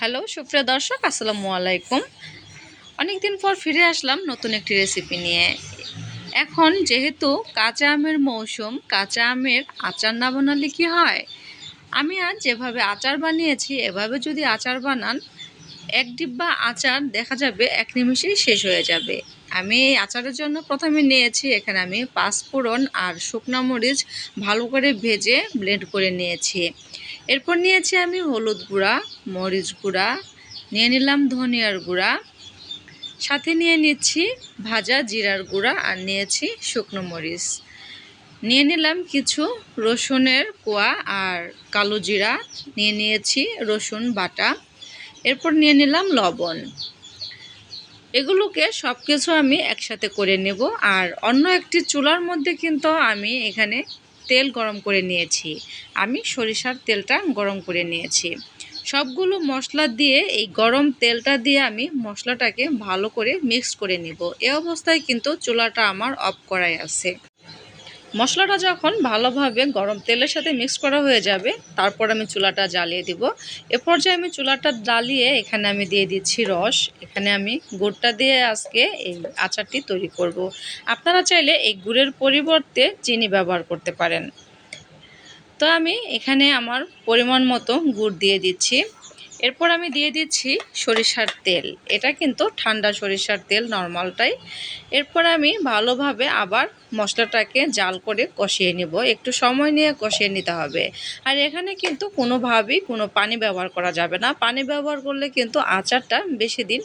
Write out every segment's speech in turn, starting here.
Hello সুপ্রিয় দর্শক, আসসালামু আলাইকুম। অনেকদিন পর ফিরে আসলাম নতুন একটি রেসিপি নিয়ে। এখন যেহেতু কাঁচা আমের মৌসুম, কাঁচা আমের আচার না বানালে কি হয়? আমি আজ যেভাবে আচার বানিয়েছি, এভাবে যদি আচার বানান, এক ডিব্বা আচার দেখা যাবে এক নিমিষেই শেষ হয়ে যাবে। আমি এই আচারের জন্য প্রথমে নিয়েছি, এখানে আমি পাঁচফোড়ন আর শুকনা মরিচ ভালো করে ভেজে ব্লেন্ড করে নিয়েছি। এরপর নিয়েছি আমি হলুদ গুঁড়া, মরিচ গুঁড়া, নিয়ে নিলাম ধনিয়ার গুঁড়া। সাথে নিয়ে নিচ্ছি ভাজা জিরার গুঁড়া আর নিয়েছি শুকনো মরিচ। নিয়ে নিলাম কিছু রসুনের কোয়া আর কালো জিরা। নিয়ে নিয়েছি রসুন বাটা। এরপর নিয়ে নিলাম লবণ। এগুলোকে সব কিছু আমি একসাথে করে নেব। আর অন্য একটি চুলার মধ্যে কিন্তু আমি এখানে তেল গরম করে নিয়েছি। আমি সরিষার তেলটা গরম করে নিয়েছি। সবগুলো মশলা দিয়ে এই গরম তেলটা দিয়ে আমি মশলাটাকে ভালো করে মিক্স করে নিব। এ অবস্থায় কিন্তু চুলাটা আমার অফ করাই আছে। মশলাটা যখন ভালোভাবে গরম তেলের সাথে মিক্স করা হয়ে যাবে, তারপর আমি চুলাটা জ্বালিয়ে দিব। এ পর্যায়ে আমি চুলাটা জ্বালিয়ে এখানে আমি দিয়ে দিচ্ছি রস। এখানে আমি গুড়টা দিয়ে আজকে এই আচারটি তৈরি করব। আপনারা চাইলে এই গুড়ের পরিবর্তে চিনি ব্যবহার করতে পারেন। তো আমি এখানে আমার পরিমাণ মতো গুড় দিয়ে দিচ্ছি। এরপর আমি দিয়ে দিচ্ছি সরিষার তেল। এটা কিন্তু ঠান্ডা সরিষার তেল নর্মালটাই এরপর আমি ভালোভাবে আবার মশলাটাকে জাল করে কষিয়ে নেব। একটু সময় নিয়ে কষিয়ে নিতে হবে। আর এখানে কিন্তু কোনোভাবেই কোনো পানি ব্যবহার করা যাবে না। পানি ব্যবহার করলে কিন্তু আচারটা বেশি দিন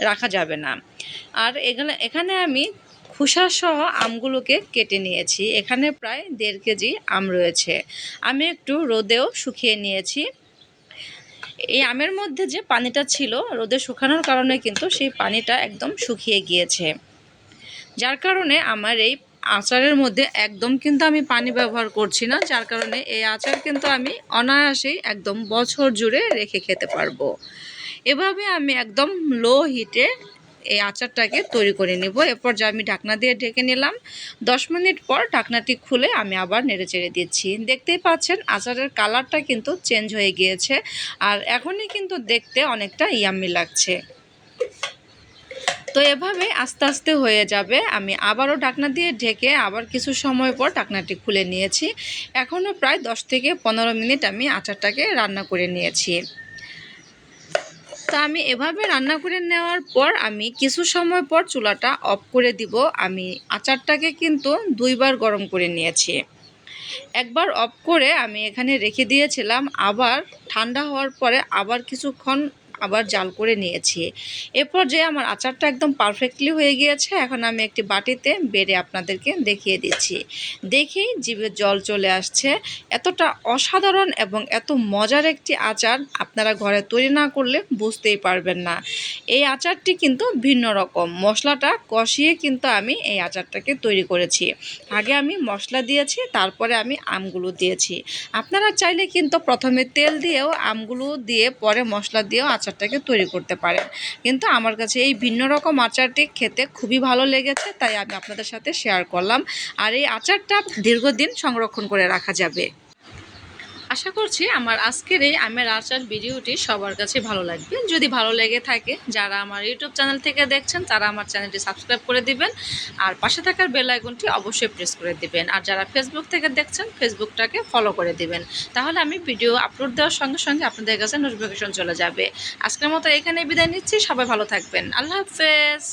রাখা যাবে না। আর এখানে এখানে আমি খোসাসহ আমগুলোকে কেটে নিয়েছি। এখানে প্রায় দেড় কেজি আম রয়েছে। আমি একটু রোদেও শুকিয়ে নিয়েছি। এই আমের মধ্যে যে পানিটা ছিল রোদে শুকানোর কারণে কিন্তু সেই পানিটা একদম শুকিয়ে গিয়েছে। যার কারণে আমার এই আচারের মধ্যে একদম কিন্তু আমি পানি ব্যবহার করছি না, যার কারণে এই আচার কিন্তু আমি অনায়াসেই একদম বছর জুড়ে রেখে খেতে পারব। এভাবে আমি একদম লো হিটে এই আচারটাকে তৈরি করে নেব। এরপর যা আমি ঢাকনা দিয়ে ঢেকে নিলাম, দশ মিনিট পর ঢাকনাটি খুলে আমি আবার নেড়ে চেড়ে দিচ্ছি। দেখতেই পাচ্ছেন, আচারের কালারটা কিন্তু চেঞ্জ হয়ে গিয়েছে আর এখনই কিন্তু দেখতে অনেকটা ইয়াম্মি লাগছে। তো এভাবে আস্তে আস্তে হয়ে যাবে। আমি আবারও ঢাকনা দিয়ে ঢেকে আবার কিছু সময় পর ঢাকনাটি খুলে নিয়েছি। এখনও প্রায় দশ থেকে পনেরো মিনিট আমি আচারটাকে রান্না করে নিয়েছি। তো আমি এভাবে রান্না করে নেওয়ার পর আমি কিছু সময় পর চুলাটা অফ করে দিব। আমি আচারটাকে কিন্তু দুইবার গরম করে নিয়েছি। একবার অফ করে আমি এখানে রেখে দিয়েছিলাম। আবার ঠান্ডা হওয়ার পরে আবার কিছুক্ষণ আবার জাল করে নিয়েছি। এরপর যে আমার আচারটা একদম পারফেক্টলি হয়ে গিয়েছে, এখন আমি একটি বাটিতে বেড়ে আপনাদেরকে দেখিয়ে দিচ্ছি। দেখি জিভে জল চলে আসছে। এতটা অসাধারণ এবং এত মজার একটি আচার আপনারা ঘরে তৈরি না করলে বুঝতেই পারবেন না। এই আচারটি কিন্তু ভিন্ন রকম। মশলাটা কষিয়ে কিন্তু আমি এই আচারটাকে তৈরি করেছি। আগে আমি মশলা দিয়েছি, তারপরে আমি আমগুলো দিয়েছি। আপনারা চাইলে কিন্তু প্রথমে তেল দিয়েও আমগুলো দিয়ে পরে মশলা দিয়েও আচারটাকে তৈরি করতে পারেন। কিন্তু আমার কাছে এই ভিন্ন রকম আচারটি খেতে খুবই ভালো লেগেছে, তাই আমি আপনাদের সাথে শেয়ার করলাম। আর এই আচারটা দীর্ঘদিন সংরক্ষণ করে রাখা যাবে। আশা করছি আমার আজকের এই আমের আচার ভিডিওটি সবার কাছে ভালো লাগবে। যদি ভালো লেগে থাকে, যারা আমার ইউটিউব চ্যানেল থেকে দেখছেন, তারা আমার চ্যানেলটি সাবস্ক্রাইব করে দিবেন। আর পাশে থাকার বেল আইকনটি অবশ্যই প্রেস করে দিবেন। আর যারা ফেসবুক থেকে দেখছেন ফেসবুকটাকে ফলো করে দিবেন। তাহলে আমি ভিডিও আপলোড দেওয়ার সঙ্গে সঙ্গে আপনাদের কাছে নোটিফিকেশন চলে যাবে। আজকের মতো এখানে বিদায় নিচ্ছি। সবাই ভালো থাকবেন। আল্লাহ হাফেজ।